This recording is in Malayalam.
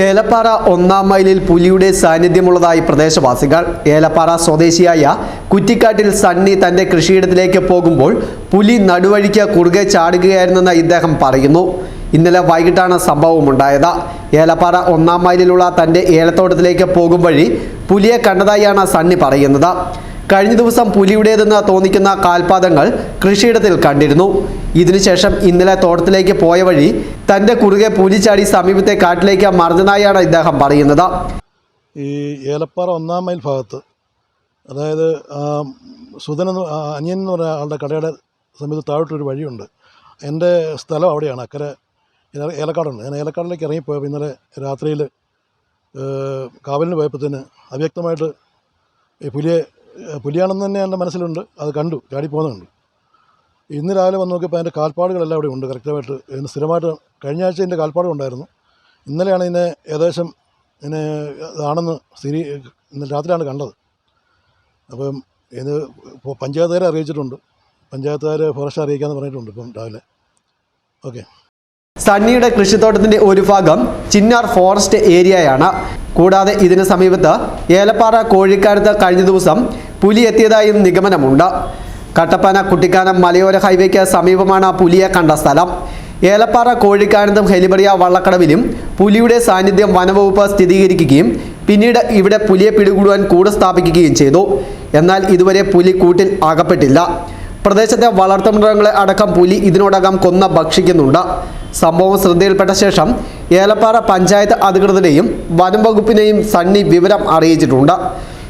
ഏലപ്പാറ ഒന്നാം മൈലിൽ പുലിയുടെ സാന്നിധ്യമുള്ളതായി പ്രദേശവാസികൾ. ഏലപ്പാറ സ്വദേശിയായ കുറ്റിക്കാട്ടിൽ സണ്ണി തന്റെ കൃഷിയിടത്തിലേക്ക് പോകുമ്പോൾ പുലി നടുവഴിക്ക് കുറുകെ ചാടുകയായിരുന്നെന്ന് ഇദ്ദേഹം പറയുന്നു. ഇന്നലെ വൈകിട്ടാണ് സംഭവമുണ്ടായത് ഏലപ്പാറ ഒന്നാം മൈലിലുള്ള തന്റെ ഏലത്തോട്ടത്തിലേക്ക് പോകും വഴി പുലിയെ കണ്ടതായാണ് സണ്ണി പറയുന്നത്. കഴിഞ്ഞ ദിവസം പുലിയുടേതെന്ന് തോന്നിക്കുന്ന കാൽപാദങ്ങൾ കൃഷിയിടത്തിൽ കണ്ടിരുന്നു. ഇതിനുശേഷം ഇന്നലെ തോട്ടത്തിലേക്ക് പോയ വഴി തന്റെ കുറുകെ പുലി ചാടി സമീപത്തെ കാട്ടിലേക്ക് മറിഞ്ഞതായാണ് ഇദ്ദേഹം പറയുന്നത്. ഈ ഏലപ്പാറ ഒന്നാം മൈൽ ഭാഗത്ത് അതായത് സുധൻ എന്ന് അനിയൻ എന്ന് പറഞ്ഞ ആളുടെ കടയുടെ സമീപത്ത് താഴോട്ടൊരു വഴിയുണ്ട്. എന്റെ സ്ഥലം അവിടെയാണ് അക്കരെ ഏല- ഏലക്കാടുണ്ട്. ഞാൻ ഏലക്കാടിലേക്ക് ഇറങ്ങിപ്പോയപ്പോൾ ഇന്നലെ രാത്രിയിൽ കാവലിന് പോയപ്പോഴത്തേന് അവ്യക്തമായിട്ട് ഈ പുലിയെ പുലിയാണെന്ന് തന്നെ എന്റെ മനസ്സിലുണ്ട്. അത് കണ്ടു. ചാടിപ്പോകുന്നുണ്ട് ഇന്ന് രാവിലെ വന്ന് നോക്കിയപ്പോൾ അതിന്റെ കാൽപ്പാടുകളെല്ലാം അവിടെ ഉണ്ട് കറക്റ്റായിട്ട് ഇതിന് സ്ഥിരമായിട്ട് കഴിഞ്ഞ ആഴ്ച ഇതിന്റെ കാൽപ്പാടുണ്ടായിരുന്നു. ഇന്നലെയാണ് ഇതിനെ ഏകദേശം ഇതിനെ ഇതാണെന്ന് സ്ഥിരീ ഇന്നലെ രാത്രിയാണ് കണ്ടത്. അപ്പം ഇത് പഞ്ചായത്തുകാരെ അറിയിച്ചിട്ടുണ്ട്. പഞ്ചായത്തുകാർ ഫോറസ്റ്റ് അറിയിക്കാമെന്ന് പറഞ്ഞിട്ടുണ്ട് ഇപ്പം രാവിലെ. ഓക്കെ. സണ്ണിയുടെ കൃഷിത്തോട്ടത്തിന്റെ ഒരു ഭാഗം ചിന്നാർ ഫോറസ്റ്റ് ഏരിയയാണ്. കൂടാതെ ഇതിന് സമീപത്ത് ഏലപ്പാറ കോഴിക്കാരത്ത് കഴിഞ്ഞ ദിവസം പുലി എത്തിയതായും നിഗമനമുണ്ട്. കട്ടപ്പന കുട്ടിക്കാനം മലയോര ഹൈവേക്ക് സമീപമാണ് പുലിയെ കണ്ട സ്ഥലം. ഏലപ്പാറ കോഴിക്കാനത്തും ഹെലിബറിയ വള്ളക്കടവിലും പുലിയുടെ സാന്നിധ്യം വനവകുപ്പ് സ്ഥിരീകരിക്കുകയും പിന്നീട് ഇവിടെ പുലിയെ പിടികൂടുവാൻ കൂട് സ്ഥാപിക്കുകയും ചെയ്തു. എന്നാൽ ഇതുവരെ പുലി കൂട്ടിൽ ആകപ്പെട്ടില്ല പ്രദേശത്തെ വളർത്തുമൃഗങ്ങളെ അടക്കം പുലി ഇതിനോടകം കൊന്ന ഭക്ഷിക്കുന്നുണ്ട്. സംഭവം ശ്രദ്ധയിൽപ്പെട്ട ശേഷം ഏലപ്പാറ പഞ്ചായത്ത് അധികൃതരെയും വനം വകുപ്പിനെയും സണ്ണി വിവരം അറിയിച്ചിട്ടുണ്ട്.